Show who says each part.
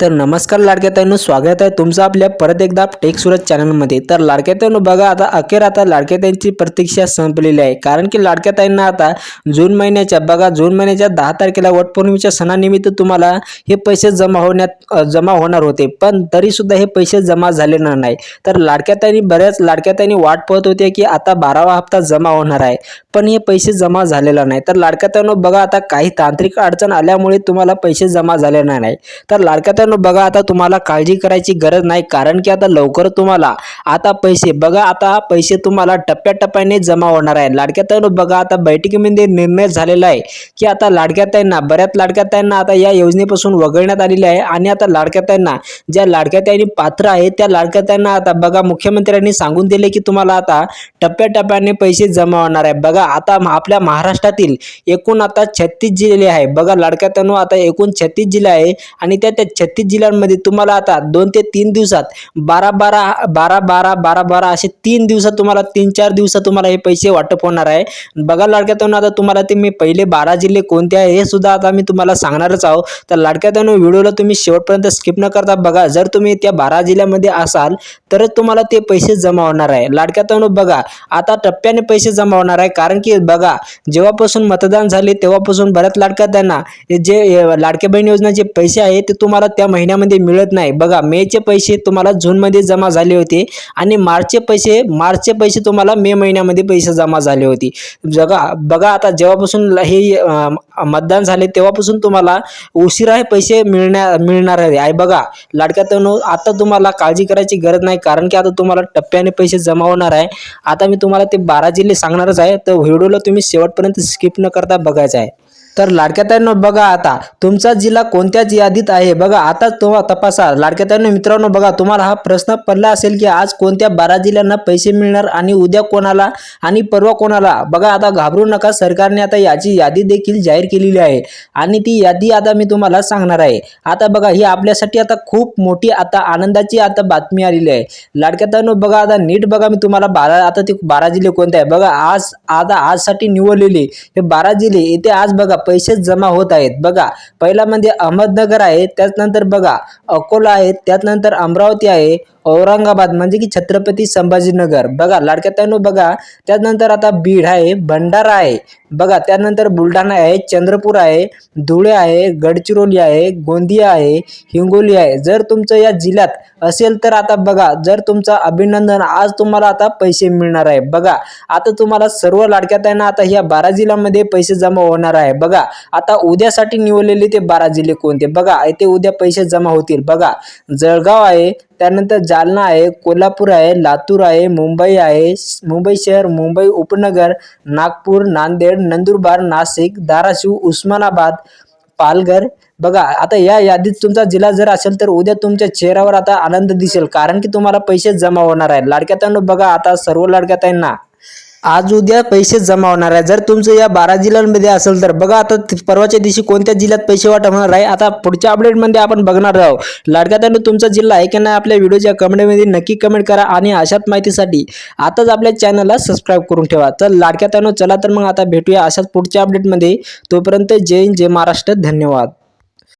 Speaker 1: तर नमस्कार लाडक्याताईंनो स्वागत आहे तुमचं आपल्या परत एकदा टेक सुरत चॅनलमध्ये. तर लाडक्याताईंनो बघा आता अखेर आता लाडक्याताईंची प्रतीक्षा संपलेली आहे. कारण की लाडक्याताईंना आता जून महिन्याच्या बघा जून महिन्याच्या दहा तारखेला वटपौर्णिमेच्या सणानिमित्त तुम्हाला हे पैसे जमा होण्यात जमा होणार होते. पण तरीसुद्धा हे पैसे जमा झाले नाही. तर लाडक्याताईंनी बऱ्याच लाडक्याताईंनी वाट पाहत होते की आता बारावा हप्ता जमा होणार आहे. पण हे पैसे जमा झालेला नाही. तर लाडक्याताईंनो बघा आता काही तांत्रिक अडचण आल्यामुळे तुम्हाला पैसे जमा झाले नाही. तर लाडक्या मित्रांनो बघा आता तुम्हाला काळजी करायची गरज नाही कारण की आता लवकर तुम्हाला आता पैसे बघा आता पैसे तुम्हाला टप्प्याटप्प्याने जमा होणार आहे. लाडक्या ताईनो बघा आता बैठकीमध्ये निर्णय झालेला आहे की आता लाडक्या ताईंना बऱ्याच लाडक्या ताईंना आता या योजनेपासून वगळण्यात आलेले आहे आणि आता लाडक्या ताईंना ज्या लाडक्या ताईंनी पात्र आहे त्या लाडक्या ताईंना आता बघा मुख्यमंत्र्यांनी सांगून दिले की तुम्हाला आता टप्प्याटप्प्याने पैसे जमा होणार आहे. बघा आता आपल्या महाराष्ट्रातील एकूण आता छत्तीस जिल्हे आहे. बघा लाडक्या ताईनो आता एकूण छत्तीस जिल्हे आहे आणि त्या त्या छत्तीस जिल्ह्यांमध्ये तुम्हाला आता दोन ते तीन दिवसात बारा बारा बारा बारा बारा बारा असे तीन दिवसात तुम्हाला तीन चार दिवसात तुम्हाला हे पैसे वाटप होणार आहे. बघा लाडक्या आता तुम्हाला ते मी पहिले बारा जिल्हे कोणते आहे हे सुद्धा आता मी तुम्हाला सांगणारच आहो. तर लाडक्या व्हिडिओला तुम्ही शेवटपर्यंत स्किप न करता बघा जर तुम्ही त्या बारा जिल्ह्यामध्ये असाल तरच तुम्हाला ते पैसे जमा होणार आहे. लाडक्या बघा आता टप्प्याने पैसे जमा होणार आहे. कारण की बघा जेव्हापासून मतदान झाले तेव्हापासून बऱ्याच लाडक्या त्यांना जे लाडक्या बहीण योजनाचे पैसे आहे ते तुम्हाला त्या महिन्यामध्ये मिळत नाही. बघा मेचे पैसे तुम्हाला जूनमध्ये जमा झाले होते आणि मार्चचे पैसे मार्चचे पैसे तुम्हाला मे महिन्यामध्ये पैसे जमा झाले होते. बघा बघा आता जेव्हापासून हे मतदान झाले तेव्हापासून तुम्हाला उशिरा हे पैसे मिळण्या मिळणार आहे आहे बघा लाडक्या तनु आता तुम्हाला काळजी करायची गरज नाही कारण की आता तुम्हाला टप्प्याने पैसे जमा होणार आहे. आता मी तुम्हाला ते बारा जिल्हे सांगणारच आहे. तर व्हिडिओला तुम्ही शेवटपर्यंत स्किप न करता बघायचं आहे. तर लाडक्याताईंनो बघा आता तुमचा जिल्हा कोणत्याच यादीत आहे? बघा आता तुम्हा तपासा. लाडक्याताईंनो मित्रांनो बघा तुम्हाला हा प्रश्न पडला असेल की आज कोणत्या बारा जिल्ह्यांना पैसे मिळणार आणि उद्या कोणाला आणि परवा कोणाला? बघा आता घाबरू नका. सरकारने आता याची यादी देखील जाहीर केलेली आहे आणि ती यादी आता मी तुम्हाला सांगणार आहे. आता बघा ही आपल्यासाठी आता खूप मोठी आता आनंदाची आता बातमी आलेली आहे. लाडक्याताईंनो बघा आता नीट बघा मी तुम्हाला बारा आता ते बारा जिल्हे कोणते आहे बघा आज आता आजसाठी निवडलेले हे बारा जिल्हे येथे आज बघा पैसेच जमा होत आहेत. बघा पहिला म्हणजे अहमदनगर आहे त्याचनंतर बघा अकोला आहे त्याचनंतर अमरावती आहे औरंगाबाद म्हणजे की छत्रपती संभाजीनगर. बघा लाडक्या बघा त्यानंतर आता बीड आहे भंडारा आहे. बघा त्यानंतर बुलढाणा आहे चंद्रपूर आहे धुळे आहे गडचिरोली आहे गोंदिया आहे हिंगोली आहे. जर तुमचं या जिल्ह्यात असेल तर आता बघा जर तुमचं अभिनंदन आज तुम्हाला आता पैसे मिळणार आहे. बघा आता तुम्हाला सर्व लाडक्या आता ह्या बारा जिल्ह्यामध्ये पैसे जमा होणार आहे. बघा आता उद्यासाठी निवडलेले ते बारा जिल्हे कोणते? बघा येथे उद्या पैसे जमा होतील. बघा जळगाव आहे त्यानंतर जालना आहे कोल्हापूर आहे लातूर आहे मुंबई आहे मुंबई शहर मुंबई उपनगर नागपूर नांदेड नंदुरबार नाशिक धाराशिव उस्मानाबाद पालघर. बघा आता या यादीत तुमचा जिल्हा जर असेल तर उद्या तुमच्या चेहऱ्यावर आता आनंद दिसेल कारण की तुम्हाला पैसे जमा होणार आहे लाडक्या बघा आता सर्व लाडक्या ताईंना. आज उद्या पैसे जमा होणार आहे. जर तुमचं या बारा जिल्ह्यांमध्ये असेल तर बघा आता परवाच्या दिवशी कोणत्या जिल्ह्यात पैसे वाटप होणार आहे. आता पुढच्या अपडेटमध्ये आपण बघणार आहोत. लाडक्या तुमचा जिल्हा आहे की नाही आपल्या व्हिडिओच्या कमेंटमध्ये नक्की कमेंट करा आणि अशाच माहितीसाठी आताच आपल्या चॅनलला सबस्क्राईब करून ठेवा. तर लाडक्या चला तर मग आता भेटूया अशाच पुढच्या अपडेटमध्ये तोपर्यंत जय हिंद जय महाराष्ट्र. धन्यवाद.